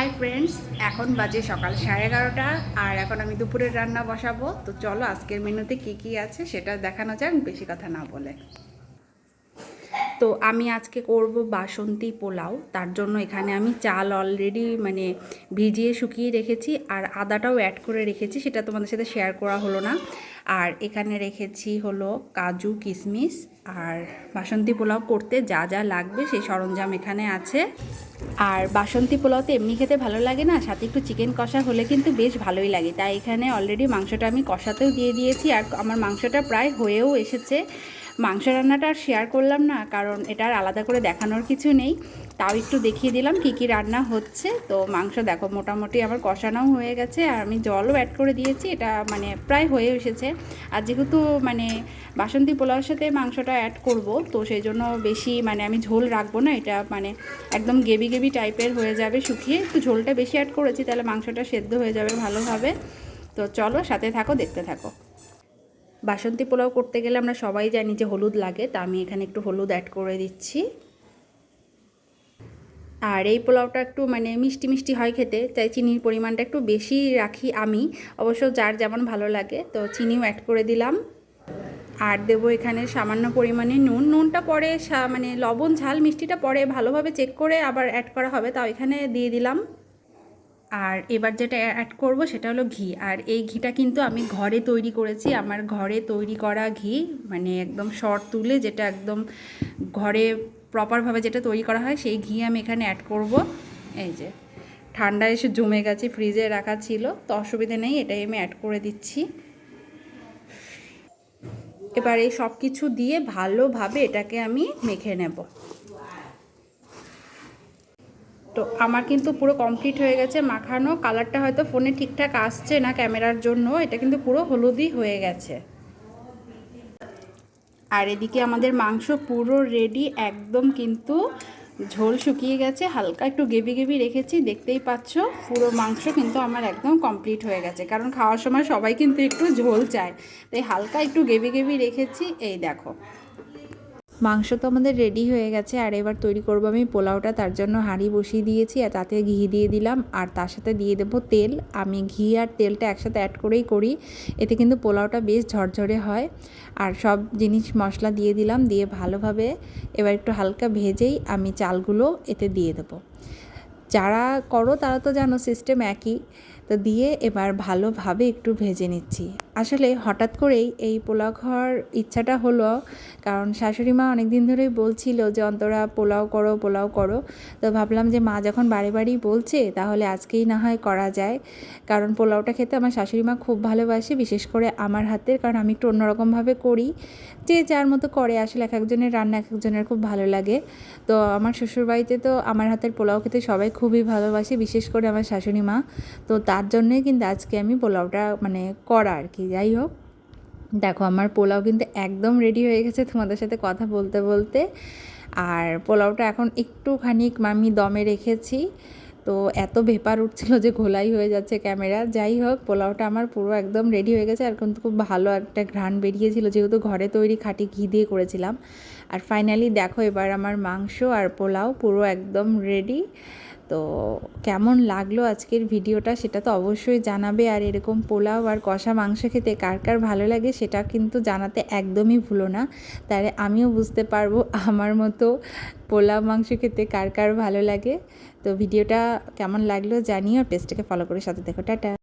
Hi friends এখন বাজে সকাল সাড়ে এগারোটা, আর এখন আমি দুপুরের রান্না বসাবো। তো চলো আজকের মেনুতে কি কি আছে সেটা দেখানো যাক, বেশি কথা না বলে। তো আমি আজকে করব বাসন্তী পোলাও। তার জন্য এখানে আমি চাল অলরেডি মানে ভিজিয়ে শুকিয়ে রেখেছি আর আদাটাও অ্যাড করে রেখেছি, সেটা তোমাদের সাথে শেয়ার করা হলো না। আর এখানে রেখেছি হলো কাজু কিশমিশ আর বাসন্তী পোলাও করতে যা যা লাগবে সেই সরঞ্জাম এখানে আছে। আর বাসন্তী পোলাও তো এমনি খেতে ভালো লাগে না, সাথে একটু চিকেন কষা হলে কিন্তু বেশ ভালোই লাগে। তাই এখানে অলরেডি মাংসটা আমি কষাতেও দিয়ে দিয়েছি আর আমার মাংসটা প্রায় হয়েও এসেছে। মাংস রান্নাটা আর শেয়ার করলাম না, কারণ এটা আর আলাদা করে দেখানোর কিছু নেই। তাও একটু দেখিয়ে দিলাম কী কী রান্না হচ্ছে। তো মাংস দেখো, মোটামুটি আমার কষানোও হয়ে গেছে আর আমি জলও অ্যাড করে দিয়েছি। এটা মানে প্রায় হয়ে এসেছে। আর যেহেতু মানে বাসন্তী পোলাওর সাথে মাংসটা অ্যাড করব, তো সেই জন্য বেশি মানে আমি ঝোল রাখব না। এটা মানে একদম গেবি গেবি টাইপের হয়ে যাবে শুকিয়ে। একটু ঝোলটা বেশি অ্যাড করেছি, তাহলে মাংসটা সেদ্ধ হয়ে যাবে ভালোভাবে তো চলো সাথে থাকো, দেখতে থাকো। বাসন্তী পোলাও করতে গেলে আমরা সবাই জানি যে হলুদ লাগে, তা আমি এখানে একটু হলুদ অ্যাড করে দিচ্ছি। আর এই পোলাওটা একটু মানে মিষ্টি মিষ্টি হয় খেতে, তাই চিনির পরিমাণটা একটু বেশি রাখি আমি। অবশ্য যার যেমন ভালো লাগে, তো চিনিও অ্যাড করে দিলাম। আর দেবো এখানে সামান্য পরিমাণে নুন। নুনটা পরে মানে লবণ, ঝাল, মিষ্টিটা পরে ভালোভাবে চেক করে আবার অ্যাড করা হবে, তাও এখানে দিয়ে দিলাম। আর এবার যেটা অ্যাড করব সেটা হলো ঘি। আর এই ঘিটা কিন্তু আমি ঘরে তৈরি করেছি। আমার ঘরে তৈরি করা ঘি মানে একদম শর্ট তুলে যেটা একদম ঘরে প্রপারভাবে যেটা তৈরি করা হয়, সেই ঘি আমি এখানে অ্যাড করব। এই যে, ঠান্ডা এসে জমে গেছে ফ্রিজে রাখা ছিল, তো অসুবিধে নেই, এটাই আমি অ্যাড করে দিচ্ছি। এবার এই সব কিছু দিয়ে ভালোভাবে এটাকে আমি মেখে নেব। তো আমার কিন্তু পুরো কমপ্লিট হয়ে গেছে মাখানো। কালারটা হয়তো ফোনে ঠিকঠাক আসছে না ক্যামেরার জন্য, এটা কিন্তু পুরো হলুদই হয়ে গেছে। আর এদিকে আমাদের মাংস পুরো রেডি একদম কিন্তু ঝোল শুকিয়ে গেছে, হালকা একটু গেবি গেবি রেখেছি, দেখতেই পাচ্ছ, পুরো মাংস কিন্তু আমার একদম কমপ্লিট হয়ে গেছে। কারণ খাওয়ার সময় সবাই কিন্তু একটু ঝোল চায়, তাই হালকা একটু গেবি গেবি রেখেছি, এই দেখো। মাংস তো আমাদের রেডি হয়ে গেছে, আর এবার তৈরি করব আমি পোলাওটা। তার জন্য হাঁড়ি বসিয়ে দিয়েছি, আর তাতে ঘি দিয়ে দিলাম। আর তার সাথে দিয়ে দেব তেল। আমি ঘি আর তেলটা একসাথে অ্যাড করেই করি। এতে কিন্তু পোলাওটা বেশ ঝরঝরে হয়। আর সব জিনিস মশলা দিয়ে দিলাম, দিয়ে ভালোভাবে এবার একটু হালকা ভেজেই আমি চালগুলো এতে দিয়ে দেবো। যারা করো তারা তো জানো সিস্টেম একই। তো দিয়ে এবার ভালোভাবে একটু ভেজে নিচ্ছি। আসলে হঠাৎ করেই এই পোলাও খাওয়ার ইচ্ছাটা হলো, কারণ শাশুড়ি মা অনেক দিন ধরেই বলছিল যে, অন্তরা, পোলাও করো পোলাও করো। তো ভাবলাম যে, মা যখন বাড়ি বাড়ি বলছে, তাহলে আজকেই না হয় করা যায়। কারণ পোলাওটা খেতে আমার শাশুড়ি মা খুব ভালোবাসে, বিশেষ করে আমার হাতের, কারণ আমি একটু অন্যরকমভাবে করি। যে যার মতো করে, আসলে এক একজনের রান্না এক একজনের খুব ভালো লাগে। তো আমার শ্বশুরবাড়িতে তো আমার হাতের পোলাও খেতে সবাই খুবই ভালোবাসে, বিশেষ করে আমার শাশুড়ি মা। তো তার জন্যই কিন্তু আজকে আমি পোলাওটা মানে করা আর কি। যাই হোক, দেখো আমার পোলাও কিন্তু একদম রেডি হয়ে গেছে তোমাদের সাথে কথা বলতে বলতে। আর পোলাওটা এখন একটুখানি আমি দমে রেখেছি, তো এত ভেপার উঠছিল যে ঘোলাই হয়ে যাচ্ছে ক্যামেরা। যাই হোক, পোলাওটা আমার পুরো একদম রেডি হয়ে গেছে, আর কিন্তু খুব ভালো একটা ঘ্রাণ বেরিয়েছিল, যেহেতু ঘরে তৈরি খাঁটি ঘি দিয়ে করেছিলাম। আর ফাইনালি দেখো এবার আমার মাংস আর পোলাও পুরো একদম রেডি তো কেমন লাগল আজকের ভিডিওটা সেটা তো অবশ্যই জানাবে। আর এরকম পোলাও আর কষা মাংস খেতে কার কার ভালো লাগে সেটা কিন্তু জানাতে একদমই ভুলো না। তাহলে আমিও বুঝতে পারব আমার মতো পোলাও মাংস খেতে কার কার ভালো লাগে। তো ভিডিওটা কেমন লাগল জানিও পেজটাকে ফলো করে সাথে দেখো। টাটা।